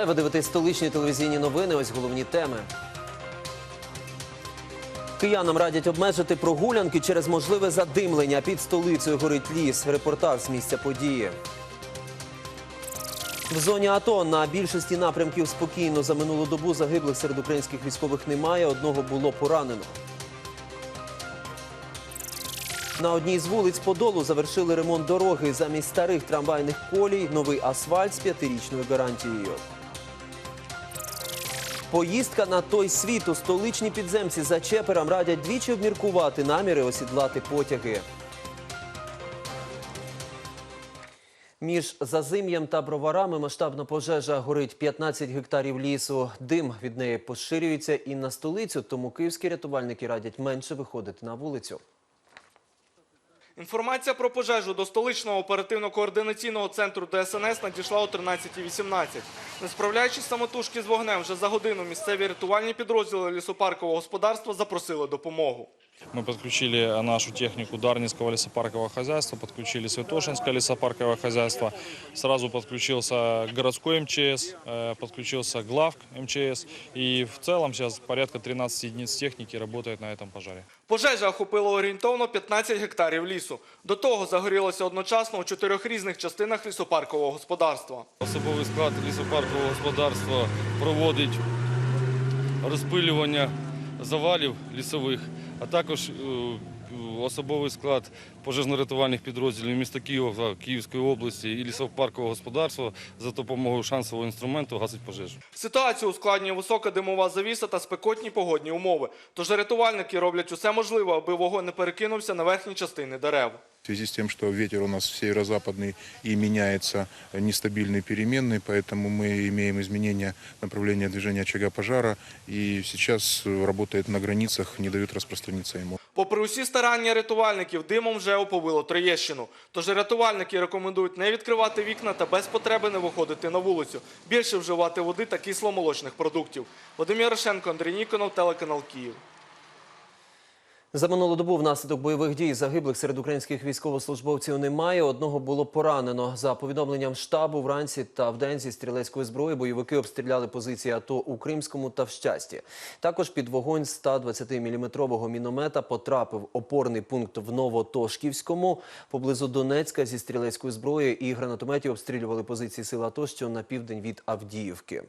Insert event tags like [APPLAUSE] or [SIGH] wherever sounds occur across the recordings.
Вітаю, ви дивитесь столичні телевізійні новини. Ось головні теми. Киянам радять обмежити прогулянки через можливе задимлення. Під столицею горить ліс. Репортаж з місця події. В зоні АТО на більшості напрямків спокійно за минулу добу загиблих серед українських військових немає. Одного було поранено. На одній з вулиць Подолу завершили ремонт дороги. Замість старих трамвайних колій новий асфальт з п'ятирічною гарантією. Поїздка на той світ у столичні підземці за чеперам радять двічі обміркувати наміри осідлати потяги. Між зазим'ям та броварами масштабна пожежа горить 15 гектарів лісу. Дим від неї поширюється і на столицю, тому київські рятувальники радять менше виходити на вулицю. Інформація про пожежу до столичного оперативно-координаційного центру ДСНС надійшла о 13.18. Не справляючись самотужки з вогнем, вже за годину місцеві рятувальні підрозділи лісопаркового господарства запросили допомогу. Мы подключили нашу технику Дарницкого лесопаркового хозяйства, подключили Святошинское лесопарковое хозяйство, сразу подключился городской МЧС, э, подключился главк МЧС. И в целом сейчас порядка 13 единиц техники работает на этом пожаре. Пожежа охопила орієнтовно 15 гектарів лісу. До того загорілося одночасно у чотирьох різних частинах лісопаркового господарства. Особовий склад лісопаркового господарства проводить розпилювання завалів лісових, а також е, особовий склад пожежно-рятувальних підрозділів міста Києва Київської області і лісопаркового господарства за допомогою шансового інструменту гасить пожежу. Ситуацію ускладнює висока димова завіса та спекотні погодні умови. Тож рятувальники роблять усе можливе, аби вогонь не перекинувся на верхні частини дерев. В связи с тем, что ветер у нас северо-западный и меняется нестабильный переменный, поэтому мы имеем изменение направления движения очага пожара и сейчас э, работает на границах, не дает распространиться ему. Попри усі старання рятувальників, димом вже оповило Троєщину. Тож рятувальники рекомендують не відкривати вікна та без потреби не виходити на вулицю. Більше вживати води та кисломолочних продуктів. Вадим Ярошенко, Андрій Ніконов, телеканал Київ. За минулу добу внаслідок бойових дій загиблих серед українських військовослужбовців немає. Одного було поранено. За повідомленням штабу, вранці та вдень зі стрілецької зброї бойовики обстріляли позиції АТО у Кримському та в Щасті. Також під вогонь 120-мм міномета потрапив опорний пункт в Новотошківському. Поблизу Донецька зі стрілецької зброї і гранатометів обстрілювали позиції сил АТО, що на південь від Авдіївки.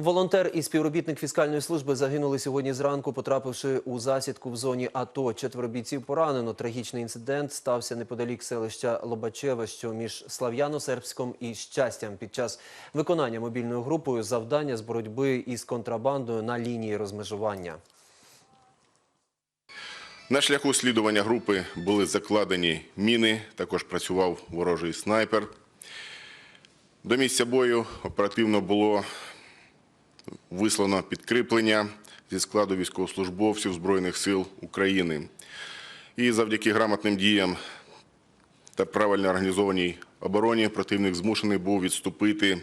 Волонтер і співробітник фіскальної служби загинули сьогодні зранку, потрапивши у засідку в зоні АТО. Четверо бійців поранено. Трагічний інцидент стався неподалік селища Лобачеве, що між Слав'яно-Сербськом і Щастям під час виконання мобільною групою завдання з боротьби із контрабандою на лінії розмежування. На шляху слідування групи були закладені міни, також працював ворожий снайпер. До місця бою оперативно було вислано підкріплення зі складу військовослужбовців Збройних сил України. І завдяки грамотним діям та правильно організованій обороні противник змушений був відступити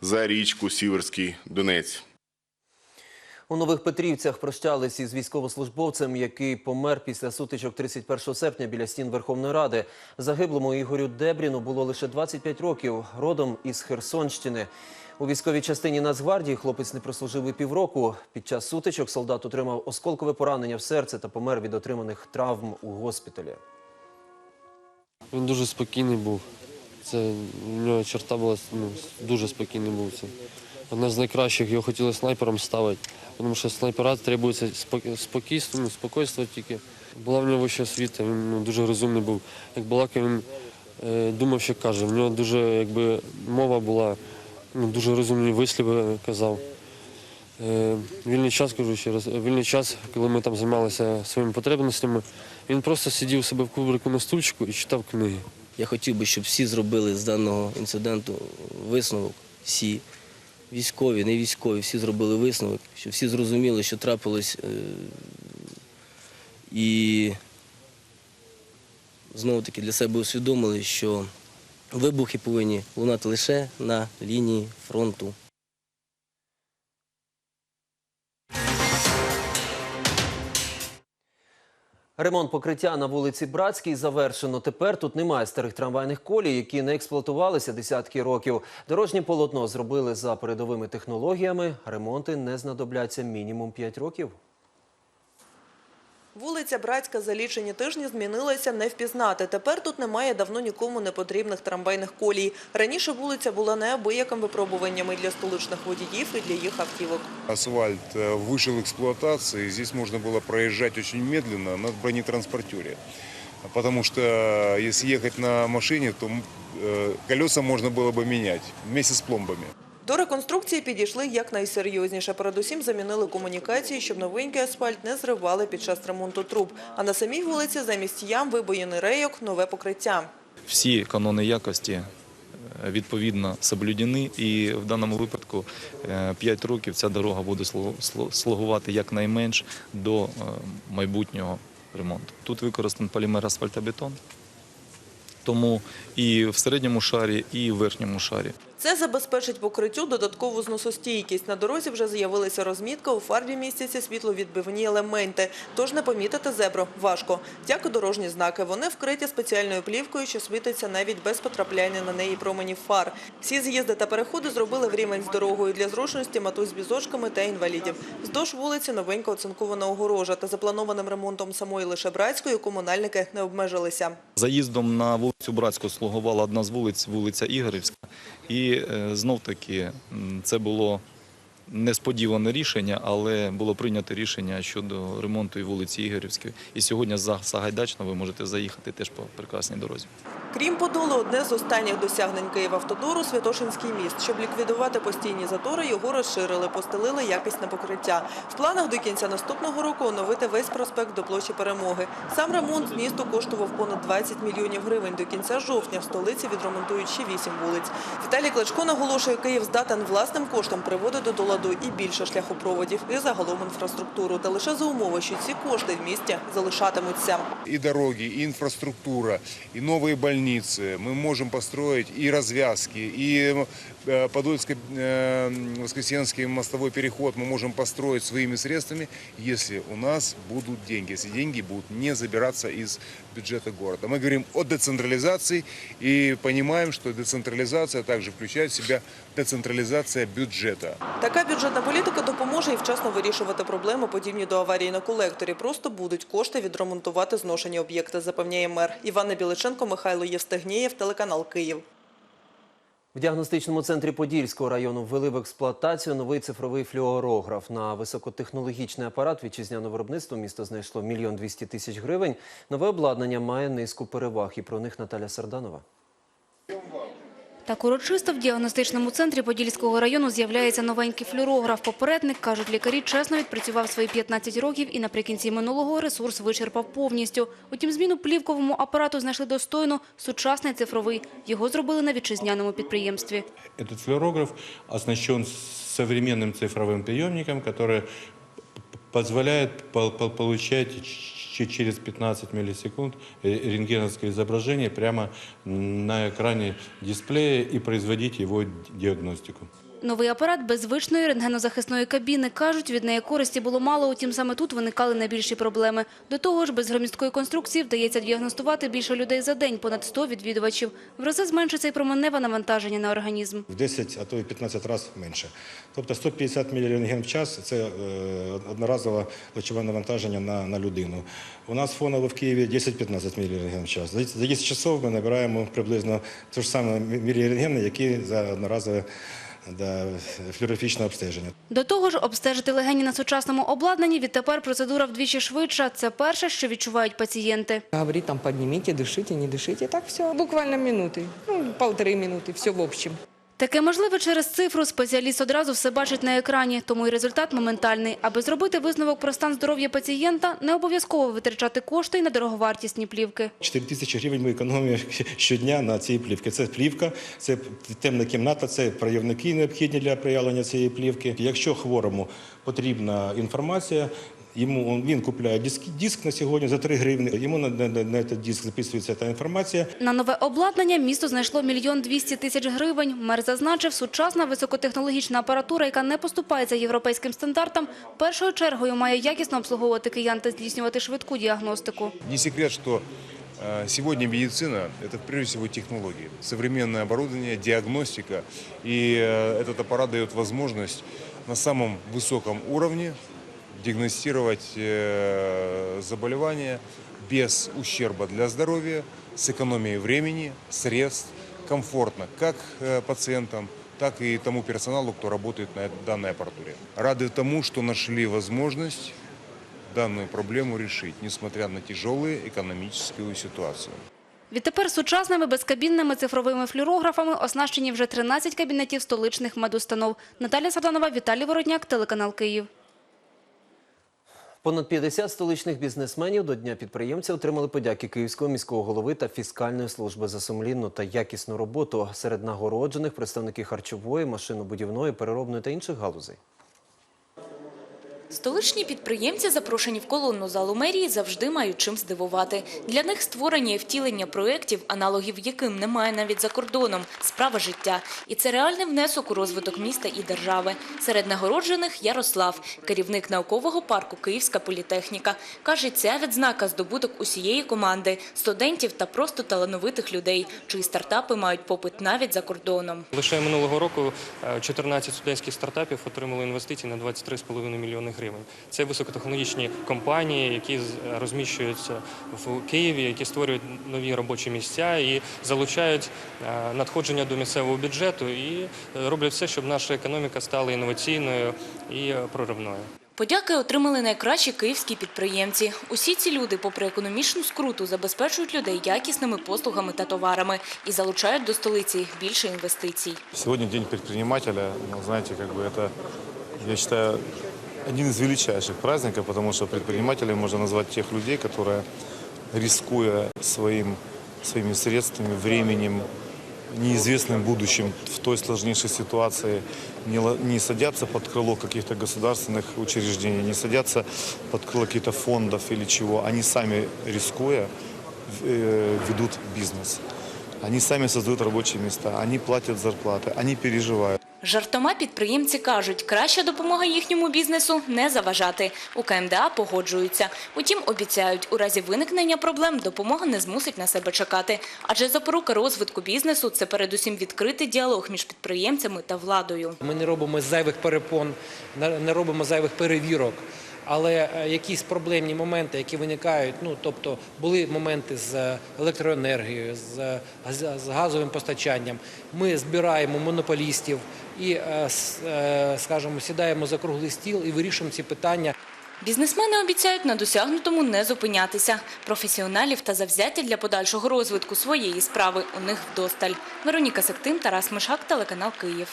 за річку Сіверський Донець. У Нових Петрівцях прощались із військовослужбовцем, який помер після сутичок 31 серпня біля стін Верховної Ради. Загиблому Ігорю Дебріну було лише 25 років, родом із Херсонщини. У військовій частині Нацгвардії хлопець не прослужив і півроку. Під час сутичок солдат отримав осколкове поранення в серце та помер від отриманих травм у госпіталі. Він дуже спокійний був. Це в нього черта була ну, дуже спокійний був. Це одна з найкращих. Його хотіли снайпером ставити, тому що снайпера требується спок- спокійство, ну, спокійство тільки. Була в нього вища освіта, він ну, дуже розумний був. Як балакав, він е, думав, що каже. В нього дуже якби мова була, ну, дуже розумні висліви казав. Е, вільний час, кажу ще раз, вільний час, коли ми там займалися своїми потребностями, він просто сидів у себе в кубрику на стульчику і читав книги. Я хотів би, щоб всі зробили з даного інциденту висновок. Всі військові, не військові, всі зробили висновок, що всі зрозуміли, що трапилось. е, І знову таки для себе усвідомили, що вибухи повинні лунати лише на лінії фронту. Ремонт покриття на вулиці Братській завершено. Тепер тут немає старих трамвайних колій, які не експлуатувалися десятки років. Дорожнє полотно зробили за передовими технологіями. Ремонти не знадобляться мінімум 5 років. Вулиця Братська за лічені тижні змінилася не впізнати. Тепер тут немає давно нікому не потрібних трамвайних колій. Раніше вулиця була неабияким випробуванням і для столичних водіїв, і для їх автівок. Асфальт э, вышел в эксплуатации, и здесь можно было проезжать очень медленно на бронетранспортере. Потому что э, если ехать на машине, то м, э, колеса можно было бы менять вместе с пломбами. До реконструкції підійшли якнайсерйозніше. Передусім замінили комунікації, щоб новенький асфальт не зривали під час ремонту труб. А на самій вулиці замість ям вибоїний рейок – нове покриття. всі канони якості е, відповідно соблюдені, і в даному випадку 5 років ця дорога буде слу- слу- слугувати якнайменш до е, майбутнього ремонту. Тут використаний полімер асфальтобетон, тому і в середньому шарі, і в верхньому шарі. Це забезпечить покриттю додаткову зносостійкість. На дорозі вже з'явилася розмітка, у фарбі містяться світловідбивні елементи. Тож не помітити зебру важко. Як і дорожні знаки, вони вкриті спеціальною плівкою, що світиться навіть без потрапляння на неї променів фар. Всі з'їзди та переходи зробили в рівень з дорогою для зручності матусь з візочками та інвалідів. Вздовж вулиці новенька оцинкована огорожа. Та запланованим ремонтом самої Лишебратської комунальники не обмежилися. Заїздом на вулицю Братську слугувала одна з вулиць, вулиця Ігорівська. І е, знов-таки це було несподіване рішення, але було прийнято рішення щодо ремонту і вулиці Ігорівської. І сьогодні за Сагайдачно ви можете заїхати теж по прекрасній дорозі. Крім Подолу, одне з останніх досягнень Київавтодору – Святошинський міст. Щоб ліквідувати постійні затори, його розширили, постелили якісне покриття. В планах до кінця наступного року оновити весь проспект до площі Перемоги. Сам ремонт місту коштував понад 20 мільйонів гривень. До кінця жовтня в столиці відремонтують ще 8 вулиць. Віталій Кличко наголошує, Київ здатен власним коштом приводити до ладу і більше шляхопроводів, і загалом інфраструктуру. Та лише за умови, що ці кошти в місті залишатимуться. И дороги, и инфраструктура, и новые больницы. Мы можем построить и развязки, и э, Подольско-Воскресенский мостовой переход мы можем построить своими средствами, если у нас будут деньги, если деньги будут не забираться из бюджета города. Мы говорим о децентрализации и понимаем, что децентрализация также включает в себя децентрализация бюджета. Така бюджетна політика допоможе і вчасно вирішувати проблеми, подібні до аварії на колекторі. Просто будуть кошти відремонтувати зношені об'єкти, запевняє мер. Івана Біличенко, Михайло Євстигнєєв, телеканал Київ. В діагностичному центрі Подільського району ввели в експлуатацію новий цифровий флюорограф. На високотехнологічний апарат вітчизняного виробництва місто знайшло мільйон двісті тисяч гривень. Нове обладнання має низку переваг. І про них Наталя Сарданова. Так урочисто в діагностичному центрі Подільського району з'являється новенький флюорограф. Попередник, кажуть лікарі, чесно відпрацював свої 15 років і наприкінці минулого ресурс вичерпав повністю. Утім, зміну плівковому апарату знайшли достойно – сучасний цифровий. Його зробили на вітчизняному підприємстві. Этот флюорограф оснащен современным цифровым приемником, который п- позволяет ч- через 15 миллисекунд э, рентгеновское изображение прямо на экране дисплея и производить его диагностику. Новий апарат без звичної рентгенозахисної кабіни. Кажуть, від неї користі було мало, утім саме тут виникали найбільші проблеми. До того ж, без громісткої конструкції вдається діагностувати більше людей за день, понад 100 відвідувачів. В рази зменшиться й променеве навантаження на організм. в 10, а то й 15 разів менше. Тобто 150 мілірентген в час – це е, одноразове лучове навантаження на, на людину. У нас фоново в Києві 10-15 мілірентген в час. За за 10 часов ми набираємо приблизно те ж саме мілірентгени, які за одноразове да, флюорографічне обстеження. До того ж, обстежити легені на сучасному обладнанні відтепер процедура вдвічі швидша. Це перше, що відчувають пацієнти. Говорит, там поднимите, дышите, не дышите. Так все, буквально минуты, ну, полторы минуты, все в общем. Таке можливе через цифру. Спеціаліст одразу все бачить на екрані, тому і результат моментальний. Аби зробити висновок про стан здоров'я пацієнта, не обов'язково витрачати кошти й на дороговартісні плівки. 4 тисячі гривень ми економимо щодня на цій плівці. Це плівка, це темна кімната, це проявники необхідні для проявлення цієї плівки. Якщо хворому потрібна інформація, Ему он, він купляє диск, диск на сьогодні за 3 гривні. Йому на, на, на цей диск записується ця інформація. На нове обладнання місто знайшло мільйон 200 тисяч гривень. Мер зазначив, сучасна високотехнологічна апаратура, яка не поступається європейським стандартам, першою чергою має якісно обслуговувати киян та здійснювати швидку діагностику. Не секрет, что э, сегодня медицина – это прежде всего технологии, современное оборудование, диагностика. И э, этот аппарат дает возможность на самом высоком уровне диагностировать э, заболевания без ущерба для здоровья, с экономией времени, средств, комфортно как э, пациентам, так и тому персоналу, кто работает на данной аппаратуре. Рады тому, что нашли возможность данную проблему решить, несмотря на тяжелую экономическую ситуацию. Відтепер сучасними безкабінними цифровими флюорографами оснащені вже 13 кабінетів столичних медустанов. Наталя Саданова, Віталій Воротняк, телеканал Київ. Понад 50 столичних бізнесменів до Дня підприємця отримали подяки Київського міського голови та фіскальної служби за сумлінну та якісну роботу. Серед нагороджених представники харчової, машинобудівної, переробної та інших галузей. Столичні підприємці, запрошені в колонну залу мерії, завжди мають чим здивувати. Для них створення і втілення проєктів, аналогів яким немає навіть за кордоном, справа життя. І це реальний внесок у розвиток міста і держави. Серед нагороджених Ярослав, керівник наукового парку Київська політехніка. Каже, ця відзнака – здобуток усієї команди, студентів та просто талановитих людей, чиї стартапи мають попит навіть за кордоном. Лише минулого року е, 14 студентських стартапів отримали інвестиції на 23,5 мільйони гривень. Це високотехнологічні компанії, які з- розміщуються в Києві, які створюють нові робочі місця і залучають е, надходження до місцевого бюджету і е, роблять все, щоб наша економіка стала інноваційною і е, проривною. Подяки отримали найкращі київські підприємці. Усі ці люди, попри економічну скруту, забезпечують людей якісними послугами та товарами і залучають до столиці більше інвестицій. Сегодня День предпринимателя, ну, знаете, как бы это, я считаю, один из величайших праздников, потому что предпринимателей можно назвать тех людей, которые, рискуя своим, своими средствами, временем, неизвестным будущим в той сложнейшей ситуации, не, не садятся под крыло каких-то государственных учреждений, не садятся под крыло каких-то фондов или чего. Они сами, рискуя, э, ведут бизнес. Они сами создают рабочие места, они платят зарплаты, они переживают. Жартома підприємці кажуть, краща допомога їхньому бізнесу – не заважати. У КМДА погоджуються. Утім, обіцяють, у разі виникнення проблем допомога не змусить на себе чекати. Адже запорука розвитку бізнесу – це передусім відкритий діалог між підприємцями та владою. Ми не робимо зайвих перепон, не робимо зайвих перевірок. Але е, якісь проблемні моменти, які виникають, ну тобто були моменти з електроенергією, з, е, з газовим постачанням. Ми збираємо монополістів і, е, е, скажімо, сідаємо за круглий стіл і вирішуємо ці питання. Бізнесмени обіцяють на досягнутому не зупинятися. Професіоналів та завзяті для подальшого розвитку своєї справи у них вдосталь. Вероніка Сектим, Тарас Мишак, телеканал Київ.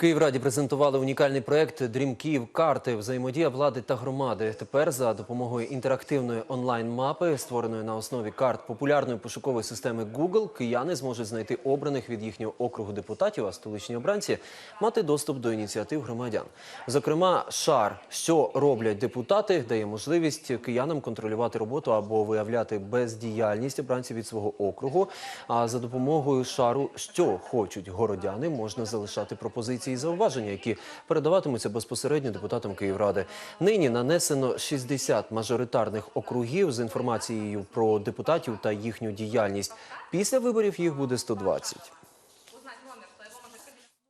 Київраді презентували унікальний проект «Дрім Київ. Карти. Взаємодія влади та громади». Тепер за допомогою інтерактивної онлайн-мапи, створеної на основі карт популярної пошукової системи Google, кияни зможуть знайти обраних від їхнього округу депутатів, а столичні обранці мати доступ до ініціатив громадян. Зокрема, шар «Що роблять депутати» дає можливість киянам контролювати роботу або виявляти бездіяльність обранців від свого округу. А за допомогою шару «Що хочуть городяни» можна залишати пропозиції і зауваження, які передаватимуться безпосередньо депутатам Київради. Нині нанесено 60 мажоритарних округів з інформацією про депутатів та їхню діяльність. Після виборів їх буде 120.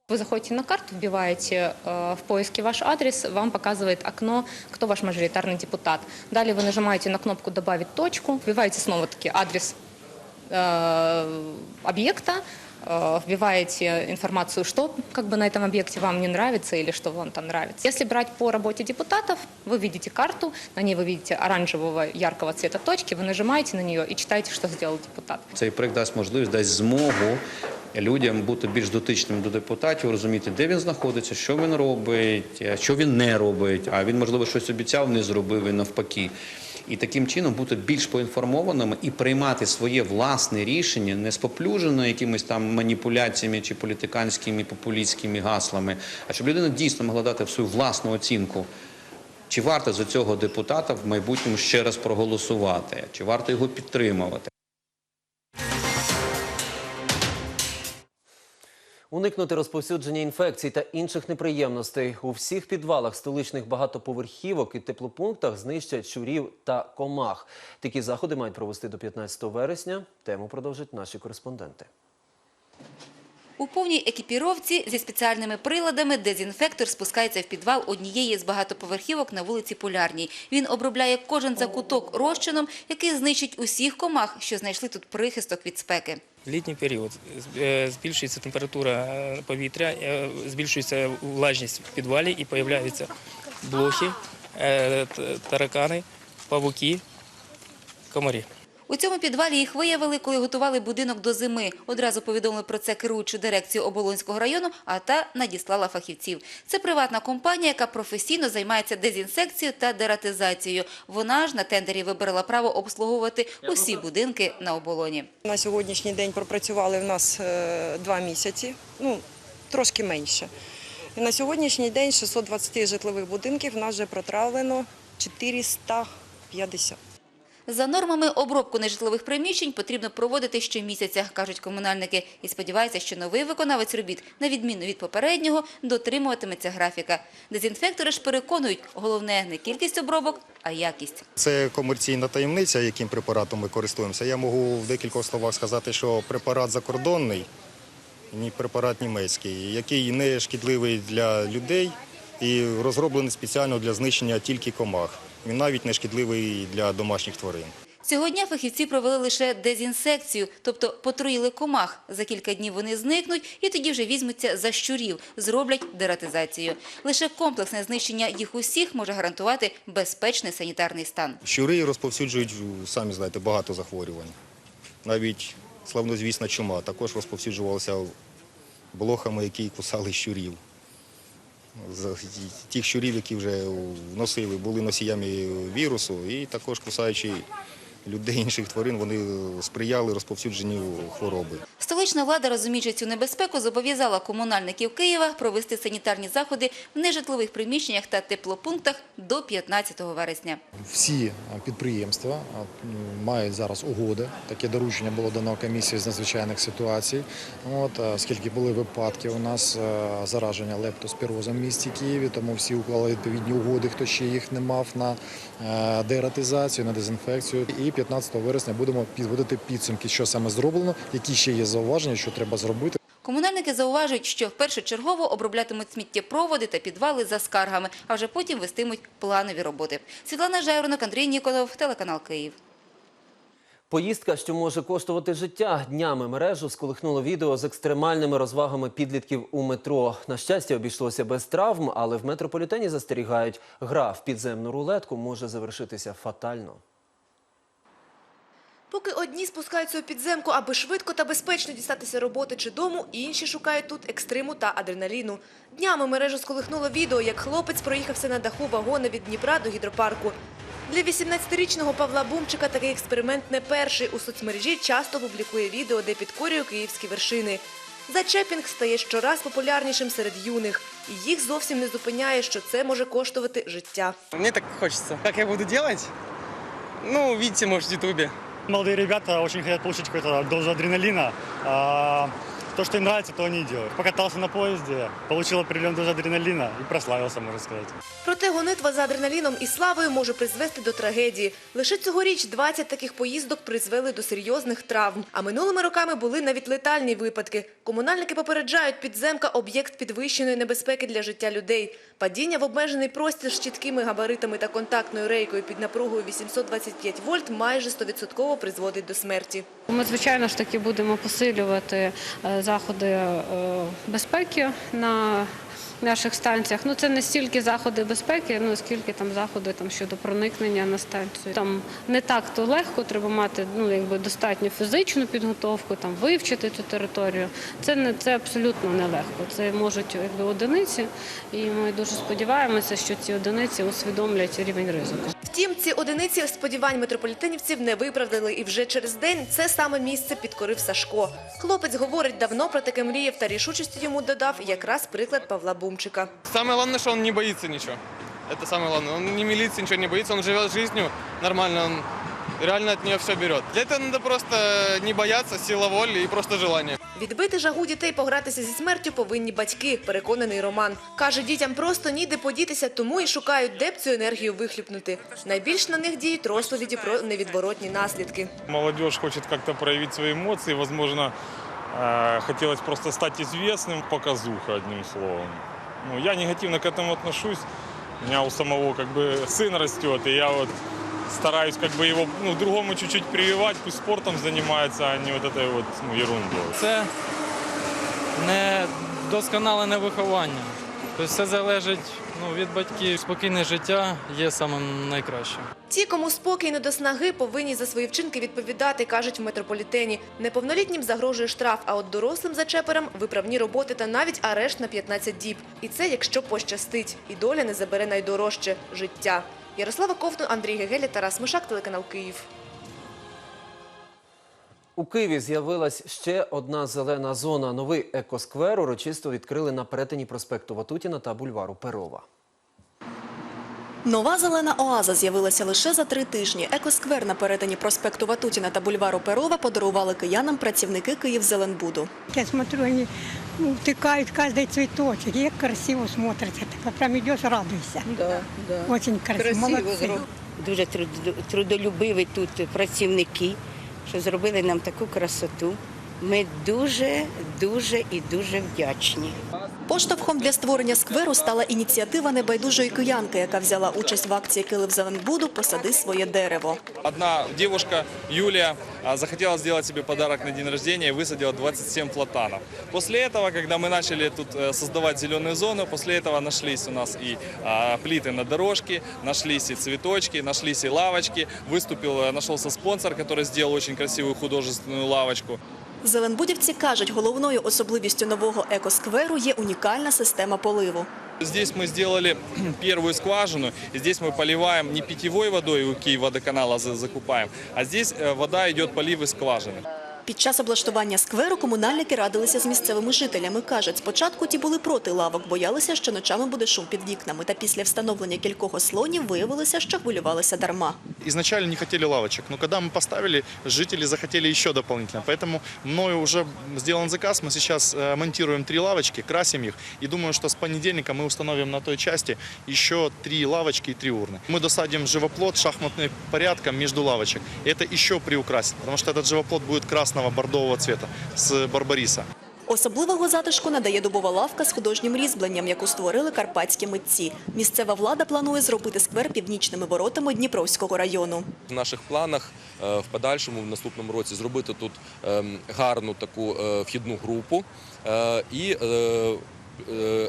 Вы заходите на карту, вбиваете э, в поиске ваш адрес, вам показывает окно, кто ваш мажоритарный депутат. Далее вы нажимаете на кнопку «Добавить точку», вбиваете снова-таки адрес э, объекта, э, вбиваете информацию, что как бы на этом объекте вам не нравится или что вам там нравится. Если брать по работе депутатов, вы видите карту, на ней вы видите оранжевого яркого цвета точки, вы нажимаете на нее и читаете, что сделал депутат. Цей проект дасть можливість, дасть змогу людям бути більш дотичними до депутатів, розуміти, де він знаходиться, що він робить, е, що він не робить. А він, можливо, щось обіцяв, не зробив і навпаки. І таким чином бути більш поінформованими і приймати своє власне рішення, не споплюжено якимись там маніпуляціями чи політиканськими популістськими гаслами, а щоб людина дійсно могла дати свою власну оцінку Чи варто за цього депутата в майбутньому ще раз проголосувати? Чи варто його підтримувати? Уникнути розповсюдження інфекцій та інших неприємностей у всіх підвалах столичних багатоповерхівок і теплопунктах знищать щурів та комах. Такі заходи мають провести до 15 вересня. Тему продовжать наші кореспонденти. У повній екіпіровці зі спеціальними приладами дезінфектор спускається в підвал однієї з багатоповерхівок на вулиці Полярній. Він обробляє кожен закуток розчином, який знищить усіх комах, що знайшли тут прихисток від спеки. Літній період е, збільшується температура е, повітря, е, збільшується влажність в підвалі і з'являються блохи, таракани, павуки, комарі. У цьому підвалі їх виявили, коли готували будинок до зими. Одразу повідомили про це керуючу дирекцію Оболонського району, а та надіслала фахівців. Це приватна компанія, яка професійно займається дезінсекцією та дератизацією. Вона ж на тендері вибрала право обслуговувати усі будинки на оболоні. На сьогоднішній день пропрацювали в нас е, два місяці, ну трошки менше. І на сьогоднішній день 620 житлових будинків в нас вже протравлено 450. За нормами обробку нежитлових приміщень потрібно проводити щомісяця, кажуть комунальники. І сподіваються, що новий виконавець робіт, на відміну від попереднього, дотримуватиметься графіка. Дезінфектори ж переконують, головне не кількість обробок, а якість. Це комерційна таємниця, яким препаратом ми користуємося. Я можу в декількох словах сказати, що препарат закордонний, ні препарат німецький, який не шкідливий для людей і розроблений спеціально для знищення тільки комах. Він навіть не шкідливий для домашніх тварин. Цього дня фахівці провели лише дезінсекцію, тобто потруїли комах. За кілька днів вони зникнуть і тоді вже візьмуться за щурів, зроблять дератизацію. Лише комплексне знищення їх усіх може гарантувати безпечний санітарний стан. Щури розповсюджують, самі знаєте, багато захворювань. Навіть славнозвісна чума також розповсюджувалася блохами, які кусали щурів. Тих щурів, які вже носили, були носіями вірусу, і також кусаючи людей інших тварин, вони сприяли розповсюдженню хвороби. Столична влада, розуміючи цю небезпеку, зобов'язала комунальників Києва провести санітарні заходи в нежитлових приміщеннях та теплопунктах до 15 вересня. Всі підприємства мають зараз угоди. Таке доручення було дано комісії з надзвичайних ситуацій. От, оскільки були випадки у нас е, зараження лептоспірозом в місті Києві, тому всі уклали відповідні угоди, хто ще їх не мав на е, дератизацію, на дезінфекцію. І 15 вересня будемо підводити підсумки, що саме зроблено, які ще є зауваження, що треба зробити. Комунальники зауважують, що першочергово оброблятимуть сміттєпроводи та підвали за скаргами, а вже потім вестимуть планові роботи. Світлана Жайворонок, Андрій Ніколов, телеканал Київ. Поїздка, що може коштувати життя. Днями мережу сколихнуло відео з екстремальними розвагами підлітків у метро. На щастя, обійшлося без травм, але в метрополітені застерігають, гра в підземну рулетку може завершитися фатально. Поки одні спускаються у підземку, аби швидко та безпечно дістатися роботи чи дому, інші шукають тут екстриму та адреналіну. Днями мережу сколихнуло відео, як хлопець проїхався на даху вагона від Дніпра до гідропарку. Для 18-річного Павла Бумчика такий експеримент не перший. У соцмережі часто публікує відео, де підкорює київські вершини. Зачепінг стає щораз популярнішим серед юних. І їх зовсім не зупиняє, що це може коштувати життя. Мне так хочется. Как я буду делать? Ну, видите, может, в Ютубе. Молодые ребята очень хотят получить какую-то дозу адреналина. То, что им нравится, то они и делают. Покатался на поезде, получил определенную дозу адреналина и прославился, можно сказать. Проте гонитва за адреналіном і славою може призвести до трагедії. Лише цьогоріч 20 таких поїздок призвели до серйозних травм. А минулими роками були навіть летальні випадки. Комунальники попереджають, підземка – об'єкт підвищеної небезпеки для життя людей. Падіння в обмежений простір з чіткими габаритами та контактною рейкою під напругою 825 вольт майже 100% призводить до смерті. Ми, звичайно ж таки, будемо посилювати е, заходи е, безпеки на наших станціях. Ну, це не стільки заходи безпеки, ну, скільки там заходи там, щодо проникнення на станцію. Там не так то легко, треба мати ну, якби, достатньо фізичну підготовку, там, вивчити цю територію. Це, не, це абсолютно нелегко. Це можуть якби, одиниці, і ми дуже сподіваємося, що ці одиниці усвідомлять рівень ризику. Втім, ці одиниці сподівань митрополітинівців не виправдали, і вже через день це саме місце підкорив Сашко. Хлопець говорить, давно про таке мріяв та рішучості йому додав якраз приклад Павла Бумчика. Саме головне, що він не боїться нічого. Це самое главное. ні ни милиции, ничего не боїться. Він живе життю нормально, реально от нее все берет. Для этого надо просто не бояться, сила воли и просто желание. Відбити жагу дітей погратися зі смертю повинні батьки, переконаний Роман. Каже, дітям просто ніде подітися, тому і шукають, де б цю енергію вихлюпнути. Найбільш на них діють розповіді про невідворотні наслідки. Молодежь хочет как-то проявить свои эмоции. Возможно, э, хотелось просто стать известным. Показуха, одним словом. Ну, я негативно к этому отношусь. У меня у самого как бы сын растет, и я вот стараюсь как бы его ну, другому чуть-чуть прививать, пусть спортом занимается, а не вот этой вот ну, ерундой. Це не досконалене виховання. Тобто все залежить ну, від батьків. Спокійне життя є самим найкращим. Ті, кому спокій не до снаги, повинні за свої вчинки відповідати, кажуть в метрополітені. Неповнолітнім загрожує штраф, а от дорослим зачеперам – виправні роботи та навіть арешт на 15 діб. І це якщо пощастить. І доля не забере найдорожче – життя. Ярослава Ковтун, Андрій Гегеля, Тарас Мишак, телеканал Київ. У Києві з'явилась ще одна зелена зона. Новий екосквер урочисто відкрили на перетині проспекту Ватутіна та бульвару Перова. Нова зелена оаза з'явилася лише за три тижні. Екосквер на перетині проспекту Ватутіна та бульвару Перова подарували киянам працівники Київзеленбуду. Я смотрю, ну, втыкают каждый цветочек. И как красиво смотрится. Так прям идешь, радуйся. Да, да. Очень красиво. Молодцы. зроблено. Дуже труд- трудолюбиві тут працівники, що зробили нам таку красоту. Ми дуже, дуже і дуже вдячні. Поштовхом для створення скверу стала ініціатива небайдужої киянки, яка взяла участь в акції Київзеленбуду «Посади своє дерево». Одна девушка, Юлия, а, захотела сделать себе подарок на день рождения и высадила 27 платанов. После этого, когда мы начали тут э, создавать зеленую зону, после этого нашлись у нас и а, плиты на дорожке, нашлись и цветочки, нашлись и лавочки. Выступил, э, нашелся спонсор, который сделал очень красивую художественную лавочку. Зеленбудівці кажуть, головною особливістю нового екоскверу є унікальна система поливу. Здесь мы сделали [CLEARS THROAT] первую скважину, и здесь мы поливаем не питьевой водой у Киевводоканала за- закупаем, а здесь э, вода идет полив из скважины. Під час облаштування скверу комунальники радилися з місцевими жителями. Кажуть, спочатку ті були проти лавок, боялися, що ночами буде шум під вікнами. Та після встановлення кількох ослонів виявилося, що хвилювалися дарма. Изначально не хотели лавочек, но когда мы поставили, жители захотели еще дополнительно. Поэтому мною уже сделан заказ, мы сейчас э, монтируем три лавочки, красим их. И думаю, что с понедельника мы установим на той части еще три лавочки и три урны. Мы досадим живоплод шахматным порядком между лавочек. И это еще приукрасит, потому что этот живоплод будет красного бордового цвета с барбариса. Особливого затишку надає дубова лавка з художнім різьбленням, яку створили карпатські митці. Місцева влада планує зробити сквер північними воротами Дніпровського району. В наших планах е, в подальшому, в наступному році, зробити тут ем, гарну таку е, вхідну групу е, і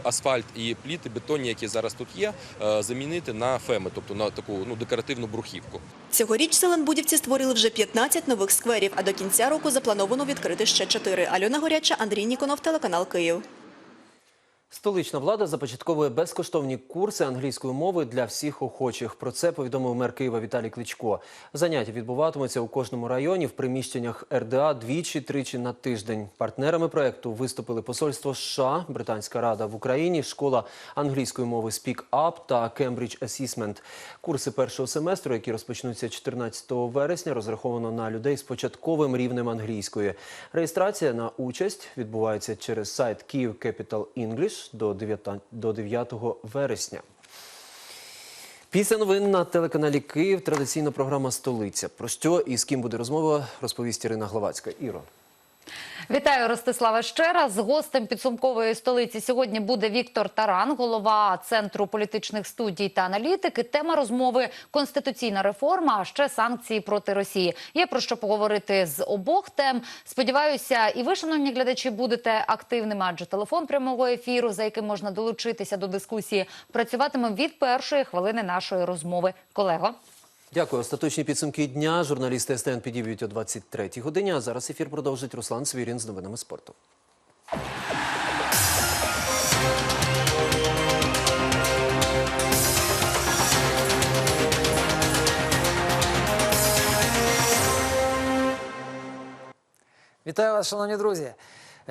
асфальт і пліти бетонні, які зараз тут є, е, замінити на феми, тобто на таку ну, декоративну брухівку. Цьогоріч зеленбудівці створили вже 15 нових скверів, а до кінця року заплановано відкрити ще 4. Альона Горяча, Андрій Ніконов, телеканал Київ. Столична влада започатковує безкоштовні курси англійської мови для всіх охочих. Про це повідомив мер Києва Віталій Кличко. Заняття відбуватимуться у кожному районі в приміщеннях РДА двічі-тричі на тиждень. Партнерами проекту виступили посольство США, Британська рада в Україні, школа англійської мови Speak Up та Cambridge Assessment. Курси першого семестру, які розпочнуться 14 вересня, розраховано на людей з початковим рівнем англійської. Реєстрація на участь відбувається через сайт Kyiv Capital English до 9, до 9 вересня. Після новин на телеканалі Київ традиційна програма Столиця. Про що і з ким буде розмова, розповість Ірина Главацька. Іро. Вітаю, Ростислава. Ще раз гостем підсумкової столиці сьогодні буде Віктор Таран, голова центру політичних студій та аналітики. Тема розмови конституційна реформа, а ще санкції проти Росії. Є про що поговорити з обох тем. Сподіваюся, і ви, шановні глядачі, будете активними, адже телефон прямого ефіру, за яким можна долучитися до дискусії, працюватиме від першої хвилини нашої розмови. Колего. Дякую. Остаточні підсумки дня. Журналісти СТН підіб'ють о 23-й годині. А зараз ефір продовжить Руслан Свірін з новинами спорту. Вітаю вас, шановні друзі.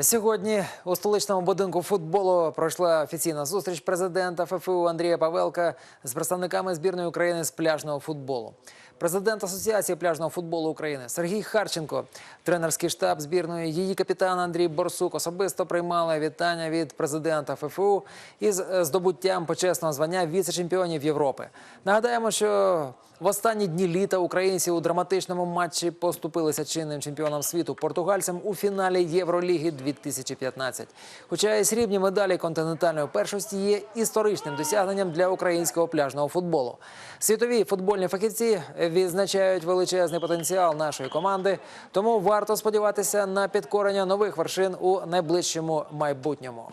Сьогодні у столичному будинку футболу пройшла офіційна зустріч президента ФФУ Андрія Павелка з представниками збірної України з пляжного футболу. Президент Асоціації пляжного футболу України Сергій Харченко, тренерський штаб збірної, її капітан Андрій Борсук особисто приймали вітання від президента ФФУ із здобуттям почесного звання віце-чемпіонів Європи. Нагадаємо, що в останні дні літа українці у драматичному матчі поступилися чинним чемпіонам світу португальцям у фіналі Євроліги 2015. Хоча і срібні медалі континентальної першості є історичним досягненням для українського пляжного футболу. Світові футбольні фахівці відзначають величезний потенціал нашої команди, тому варто сподіватися на підкорення нових вершин у найближчому майбутньому.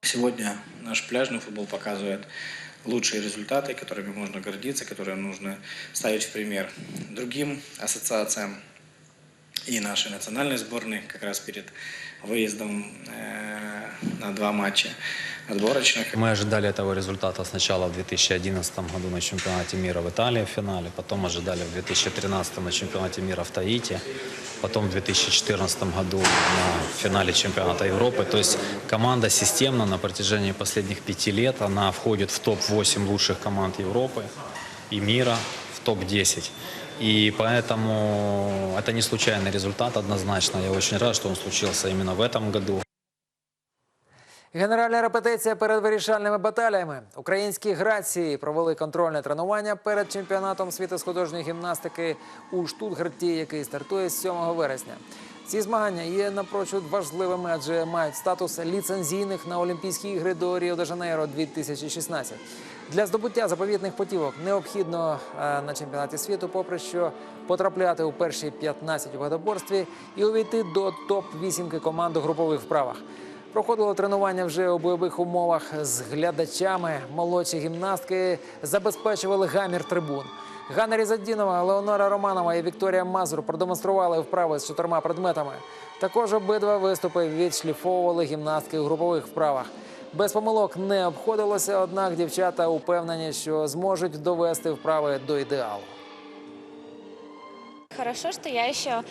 Сегодня наш пляжный футбол показывает лучшие результаты, которыми можно гордиться, которые нужно ставить в пример другим ассоциациям И нашей национальной сборной как раз перед выездом э, на два матча отборочных. Мы ожидали этого результата сначала в 2011 году на чемпионате мира в Италии в финале, потом ожидали в 2013 на чемпионате мира в Таити, потом в 2014 году на финале чемпионата Европы. То есть команда системно на протяжении последних пяти лет, она входит в топ-8 лучших команд Европы и мира, в топ-10. И поэтому это не случайный результат однозначно. Я очень рад, что он случился именно в этом году. Генеральна репетиція перед вирішальними баталіями. Українські грації провели контрольне тренування перед чемпіонатом світу з художньої гімнастики у Штутгарті, який стартує з 7 вересня. Ці змагання є напрочуд важливими, адже мають статус ліцензійних на Олімпійські ігри до Ріо де Жанейро 2016. для здобуття заповітних путівок необхідно е, на чемпіонаті світу, попри що потрапляти у перші 15 у водоборстві і увійти до топ-8 команд у групових вправах. Проходило тренування вже у бойових умовах з глядачами. Молодші гімнастки забезпечували гамір трибун. Ганна Різадінова, Леонора Романова і Вікторія Мазур продемонстрували вправи з чотирма предметами. Також обидва виступи відшліфовували гімнастки у групових вправах. Без помилок не обходилося, однак дівчата упевнені, що зможуть довести вправи до ідеалу. Хорошо, что я еще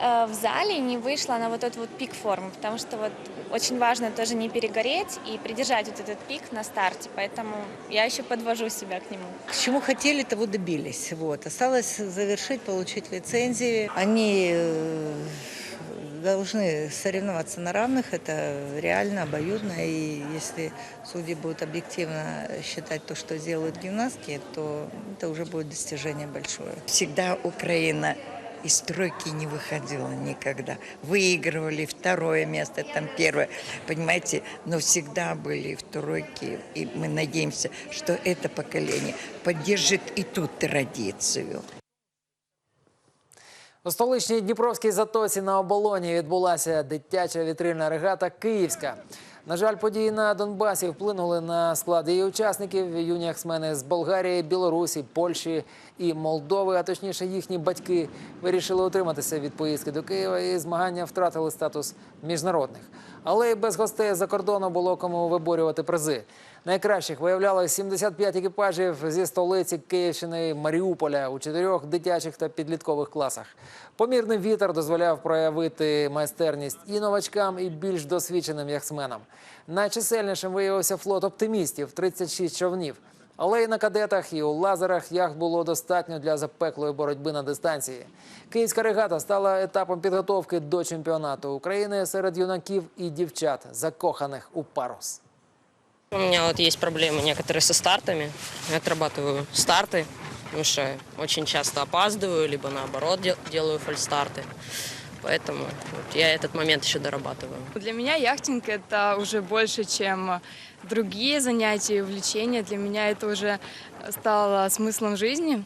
э, в зале не вышла на вот этот вот пик формы, потому что вот очень важно тоже не перегореть и придержать вот этот пик на старте, поэтому я еще подвожу себя к нему. К чему хотели, того добились. Вот. Осталось завершить, получить лицензии. Они э, должны соревноваться на равных, это реально обоюдно. И если судьи будут объективно считать то, что делают гимнастки, то это уже будет достижение большое. Всегда Украина из тройки не выходила никогда. Выигрывали второе место, там первое, понимаете, но всегда были в тройке. И мы надеемся, что это поколение поддержит и ту традицию. У столичній Дніпровській затоці на оболоні відбулася дитяча вітрильна регата Київська. На жаль, події на Донбасі вплинули на склад її учасників. Юні ахсмени з Болгарії, Білорусі, Польщі і Молдови, а точніше їхні батьки, вирішили утриматися від поїздки до Києва і змагання втратили статус міжнародних. Але й без гостей за кордону було кому виборювати призи. Найкращих виявляли 75 екіпажів зі столиці Київщини Маріуполя у чотирьох дитячих та підліткових класах. Помірний вітер дозволяв проявити майстерність і новачкам, і більш досвідченим яхтсменам. Найчисельнішим виявився флот оптимістів 36 човнів. Але і на кадетах, і у лазерах яхт було достатньо для запеклої боротьби на дистанції. Київська регата стала етапом підготовки до чемпіонату України серед юнаків і дівчат, закоханих у парус. У меня вот есть проблемы некоторые со стартами. Я отрабатываю старты, потому что очень часто опаздываю, либо наоборот дел- делаю фальстарты. Поэтому вот я этот момент еще дорабатываю. Для меня яхтинг это уже больше, чем другие занятия и увлечения. Для меня это уже стало смыслом жизни.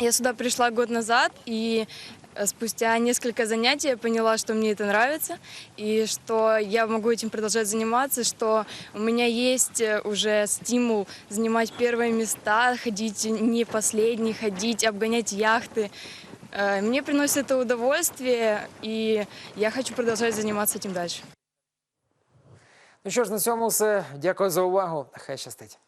Я сюда пришла год назад, и э, спустя несколько занятий я поняла, что мне это нравится, и что я могу этим продолжать заниматься, что у меня есть э, уже стимул занимать первые места, ходить не последний, ходить, обгонять яхты. Э, Мне приносит это удовольствие, и я хочу продолжать заниматься этим дальше. Ну що ж, на цьому все. Дякую за увагу. Хай щастить.